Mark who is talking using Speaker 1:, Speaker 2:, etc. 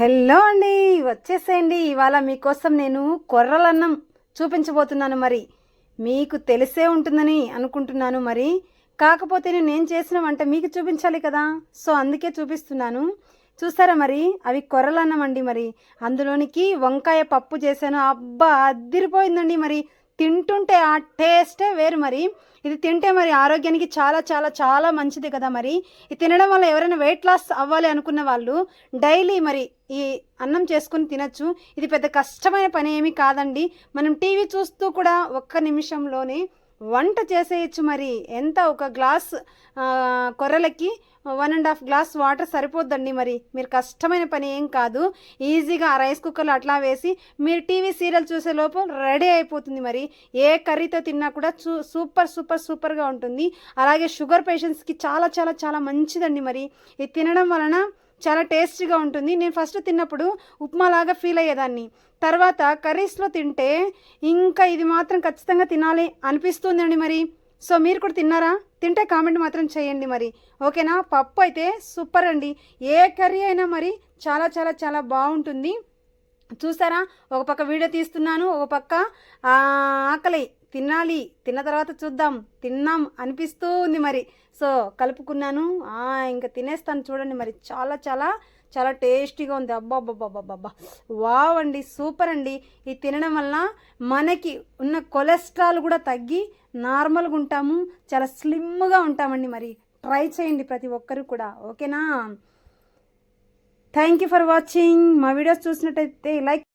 Speaker 1: Hello అండి వచ్చేసేయండి. ఇవాళ మీకోసం నేను కొర్రలన్నం చూపించబోతున్నాను మరి. మీకు తెలిసే ఉంటుందని అనుకుంటున్నాను మరి. కాకపోతే నేను ఏం చేసిన వంట మీకు చూపించాలి కదా. సో అందుకే చూపిస్తున్నాను. చూసారా మరి? అవి కొర్రలన్నం అండి మరి. అందులోనికి వంకాయ పప్పు చేశాను. అబ్బా అద్దిరిపోయిందండి మరి. తింటుంటే ఆ టేస్టే వేరు మరి. ఇది తింటే మరి ఆరోగ్యానికి చాలా చాలా చాలా మంచిది కదా మరి. ఇది తినడం వల్ల ఎవరైనా వెయిట్ లాస్ అవ్వాలి అనుకున్న వాళ్ళు డైలీ మరి ఈ అన్నం చేసుకుని తినచ్చు. ఇది పెద్ద కష్టమైన పని ఏమీ కాదండి. మనం టీవీ చూస్తూ కూడా ఒక్క నిమిషంలోనే వంట చేసేయచ్చు మరి. ఎంత ఒక glass కొర్రలకి one and half glass water సరిపోద్దండి మరి. మీరు కష్టమైన పని ఏం కాదు. ఈజీగా ఆ రైస్ కుక్కర్లో అట్లా వేసి మీరు టీవీ సీరియల్ చూసే లోపు రెడీ అయిపోతుంది మరి. ఏ కర్రీతో తిన్నా కూడా చూ సూపర్ సూపర్ సూపర్గా ఉంటుంది. అలాగే షుగర్ పేషెంట్స్కి చాలా చాలా చాలా మంచిదండి మరి. ఇది తినడం వలన చాలా టేస్టీగా ఉంటుంది. నేను ఫస్ట్ తిన్నప్పుడు ఉప్మాలాగా ఫీల్ అయ్యేదాన్ని. తర్వాత కర్రీస్లో తింటే ఇంకా ఇది మాత్రం ఖచ్చితంగా తినాలి అనిపిస్తుందండి మరి. సో మీరు కూడా తిన్నారా? తింటే కామెంట్ మాత్రం చేయండి మరి. ఓకేనా? పప్పు అయితే సూపర్ అండి. ఏ కర్రీ అయినా మరి చాలా చాలా చాలా బాగుంటుంది. చూసారా ఒక పక్క వీడియో తీస్తున్నాను ఒక పక్క ఆకలి. తినాలి. తిన్న తర్వాత చూద్దాం. తిన్నాం అనిపిస్తూ ఉంది మరి. సో కలుపుకున్నాను. ఆ, ఇంకా తినేస్తాను చూడండి మరి. చాలా చాలా చాలా టేస్టీగా ఉంది. అబ్బాబ్బాబ్బాబ్బా వావ్ అండి. సూపర్ అండి. ఇది తినడం వల్ల మనకి ఉన్న కొలెస్ట్రాల్ కూడా తగ్గి నార్మల్గా ఉంటాము. చాలా స్లిమ్గా ఉంటామండి మరి. ట్రై చేయండి ప్రతి ఒక్కరు కూడా. ఓకేనా? థ్యాంక్ యూ ఫర్ వాచింగ్ మా వీడియోస్ చూసినట్టయితే లైక్